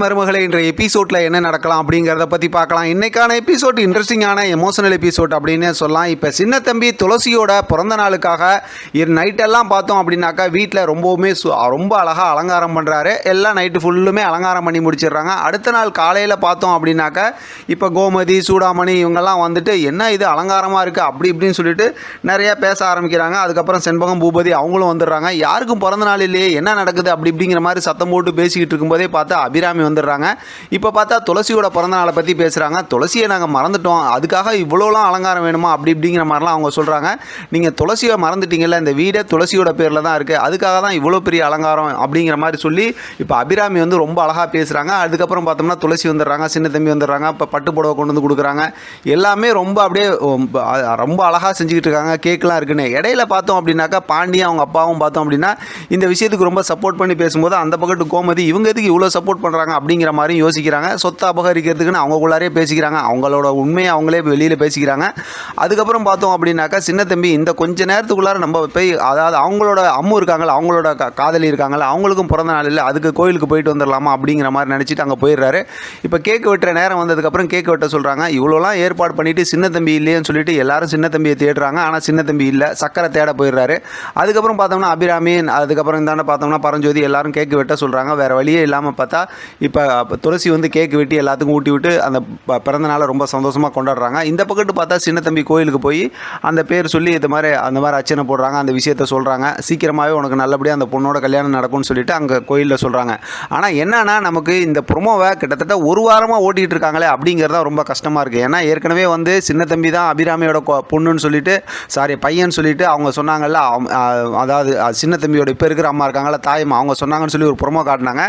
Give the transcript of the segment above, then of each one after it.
மருமகளை இன்றைய எபிசோட்ல என்ன நடக்கலாம் அப்படிங்கிறத பற்றி பார்க்கலாம். இன்னைக்கான எபிசோட் இன்ட்ரெஸ்டிங்கான எமோஷனல் எபிசோட் அப்படின்னு சொல்லலாம். இப்போ சின்ன தம்பி துளசியோட பிறந்த நாளுக்காக நைட்டெல்லாம் பார்த்தோம் அப்படின்னாக்கா வீட்டில் ரொம்பவுமே சு- ரொம்ப அழகாக அலங்காரம் பண்ணுறாரு எல்லாம் நைட்டு ஃபுல்லுமே அலங்காரம் பண்ணி முடிச்சிடுறாங்க. அடுத்த நாள் காலையில் பார்த்தோம் அப்படின்னாக்கா இப்போ கோமதி சூடாமணி இவங்கெல்லாம் வந்துட்டு என்ன இது அலங்காரமாக இருக்குது அப்படி இப்படின்னு சொல்லிட்டு நிறைய பேச ஆரம்பிக்கிறாங்க. அதுக்கப்புறம் செண்பகம் பூபதி அவங்களும் வந்துடுறாங்க. யாருக்கும் பிறந்த நாள் இல்லையே என்ன நடக்குது? அப்படி இப்படிங்கிற மாதிரி சத்தம் போட்டு பேசிக்கிட்டு இருக்கும்போதே பார்த்தா அபிராமி வந்துடுறாங்க. இப்போ பார்த்தா துளசியோட பிறந்த நாளை பற்றி பேசுகிறாங்க துளசியை நாங்கள் மறந்துட்டோம். அதுக்காக இவ்வளோலாம் அலங்காரம் வேணுமா? அப்படி இப்படிங்கிற மாதிரிலாம் அவங்க சொல்கிறாங்க நீங்கள் துளசியை மறந்துட்டீங்கல்ல இந்த வீடே துளசியோட பேரில் தான் இருக்குது அதுக்காக தான் இவ்வளோ பெரிய அலங்காரம் அப்படிங்கிற மாதிரி சொல்லி இப்போ அபிராமி வந்து ரொம்ப அழகாக பேசுகிறாங்க அதுக்கப்புறம் பார்த்தோம்னா துளசி வந்துடுறாங்க சின்ன தம்பி வந்துடுறாங்க இப்போ பட்டு புடவை கொண்டு வந்து கொடுக்குறாங்க. எல்லாமே ரொம்ப அப்படியே ரொம்ப அழகாக செஞ்சுக்கிட்டு இருக்காங்க. கேக்கெலாம் இருக்குன்னு. இடையில பார்த்தோம் அப்படின்னாக்கா பாண்டியும் அவங்க அப்பாவும் பார்த்தோம் அப்படின்னா இந்த விஷயத்துக்கு ரொம்ப சப்போர்ட் பண்ணி பேசும்போது அந்த பக்கத்து கோமதி இவங்க எதுக்கு இவ்வளோ சப்போர்ட் பண்ணுறாங்க அப்படிங்கிற மாதிரியும் யோசிக்கிறாங்க. சொத்தை அபகரிக்கிறதுக்குன்னு அவங்களுக்குள்ளாரே பேசிக்கிறாங்க. அவங்களோட உண்மையை அவங்களே வெளியில் பேசிக்கிறாங்க. அதுக்கப்புறம் பார்த்தோம் அப்படின்னாக்கா சின்ன தம்பி இந்த கொஞ்ச நேரத்துக்குள்ளார நம்ம போய் அதாவது அவங்களோட அம்மு இருக்காங்கல்ல அவங்களோட கா- காதலி இருக்காங்கள அவங்களுக்கும் பிறந்த நாள் இல்லை அதுக்கு கோயிலுக்கு போயிட்டு வந்துடலாமா அப்படிங்கிற மாதிரி நினச்சிட்டு அங்கே போயிடுறாரு. இப்போ கேக் வெட்டுற நேரம் வந்ததுக்கப்புறம் கேக் வெட்ட சொல்கிறாங்க இவ்வளோலாம் ஏற்பாடு பண்ணிட்டு சின்ன தம்பி இல்லையேன்னு சொல்லிட்டு எல்லாரும் சின்ன தம்பியை தேடுறாங்க. ஆனால் சின்ன தம்பி இல்லை சக்கரை தேட போயிடுறாரு. அதுக்கப்புறம் பார்த்தோம்னா அபிராமி அதுக்கப்புறம் இந்தாண்ட பார்த்தோம்னா பரஞ்சோதி எல்லாரும் கேக் வெட்ட சொல்கிறாங்க வேறு வழியே இல்லாமல் பார்த்தா இப்போ துளசி வந்து கேக் வெட்டி எல்லாத்துக்கும் ஊட்டி விட்டு அந்த ப- பிறந்த நாளை ரொம்ப சந்தோஷமாக கொண்டாடுறாங்க. இந்த பக்கத்து பார்த்தா சின்ன தம்பி கோயிலுக்கு போய் அந்த பேர் சொல்லி இது மாதிரி அந்த மாதிரி அர்ச்சனை போடுறாங்க அந்த விஷயத்த சொல்கிறாங்க சீக்கிரமாகவே உனக்கு நல்லபடியாக அந்த பொண்ணோட கல்யாணம் நடக்கும்னு சொல்லிட்டு அங்கே கோயிலில் சொல்கிறாங்க ஆனால் என்னன்னா நமக்கு இந்த ப்ரொமோவை கிட்டத்தட்ட ஒரு வாரமாக ஓட்டிகிட்டு இருக்காங்களே அப்படிங்கிறது தான் ரொம்ப கஷ்டமாக இருக்குது ஏன்னா ஏற்கனவே வந்து சின்ன தம்பி தான் அபிராமியோட பொண்ணுன்னு சொல்லிட்டு சாரி பையன் சொல்லிட்டு அவங்க சொன்னாங்கல்ல அதாவது சின்ன தம்பியோட இப்போ இருக்கிற அம்மா இருக்காங்களா தாயம்மா அவங்க சொன்னாங்கன்னு சொல்லி ஒரு ப்ரொமோ காட்டினாங்க.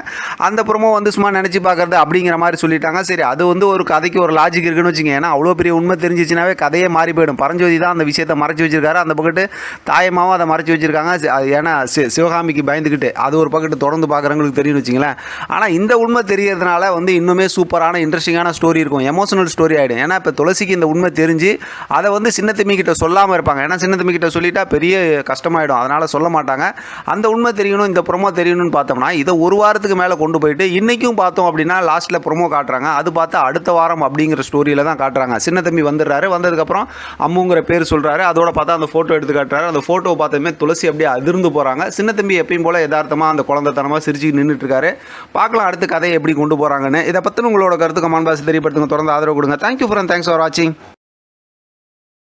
அந்த ப்ரொமோ வந்து சும்மா நினச்சி பார்க்கறது அப்படிங்கிற மாதிரி சொல்லிட்டாங்க. சரி அது வந்து ஒரு கதைக்கு ஒரு லாஜிக் இருக்குன்னு வச்சுங்க. ஏன்னா அவ்வளோ பெரிய உண்மை தெரிஞ்சிச்சுனாவே கதையே மாறி போயிடும். பரஞ்சோதி தான் அந்த விஷயத்தை மறைச்சி வச்சிருக்காரு. அந்த பக்கத்து தாயமாவும் அதை மறைச்சி வச்சிருக்காங்க. அது ஏன்னா சி- சிவகாமிக்கு பயந்துக்கிட்டு அது ஒரு பக்கத்து தொடர்ந்து பார்க்குறவங்களுக்கு தெரியும்னு வச்சுங்களேன். ஆனால் இந்த உண்மை தெரியறதுனால வந்து இன்னுமே சூப்பரான இன்ட்ரெஸ்டிங்கான ஸ்டோரி இருக்கும். எமோஷனல் ஸ்டோரி ஆகிடும் ஏன்னா இப்போ துளசிக்கு இந்த உண்மை தெரிஞ்சு அதை வந்து சின்னத்தம்பி கிட்ட சொல்லாமல் இருப்பாங்க. ஏன்னா சின்னத்தம்பி கிட்ட சொல்லிட்டா பெரிய கஷ்டமாயிடும். அதனால் சொல்ல மாட்டாங்க. அந்த உண்மை தெரியணும் இந்த ப்ரொமோ தெரியணும்னு பார்த்தோம்னா இதை ஒரு வாரத்துக்கு மேலே கொண்டு போயிட்டு இன்றைக்கும் பார்த்தோம் அப்படின்னா லாஸ்ட்டில் ப்ரொமோ காட்டுறாங்க. அது பார்த்தா அடுத்த வாரம் அப்படிங்கிற ஸ்டோரியில் தான் காட்டுறாங்க. சின்ன தம்பி வந்துடுறாரு. வந்ததுக்கப்புறம் அம்முங்கிற பேர் சொல்கிறாரு அதோட பார்த்தா அந்த ஃபோட்டோ எடுத்து காட்டுறாரு. அந்த ஃபோட்டோவை பார்த்ததுமே துளசி அப்படியே அதிர்ந்து போகிறாங்க சின்ன தம்பி எப்பயும் போல் யதார்த்தமாக அந்த குழந்தைத்தனமாக சிரிச்சு நின்றுட்டுருக்காரு பார்க்கலாம் அடுத்த கதையை எப்படி கொண்டு போகிறாங்கன்னு இதை பற்றின உங்களோட கருத்து கமான் பாஸ் தெரியப்படுத்துங்க. தொடர்ந்து ஆதரவு கொடுங்க. தேங்க்யூ ஃபார் தேங்க்ஸ் ஃபார் வாட்சிங்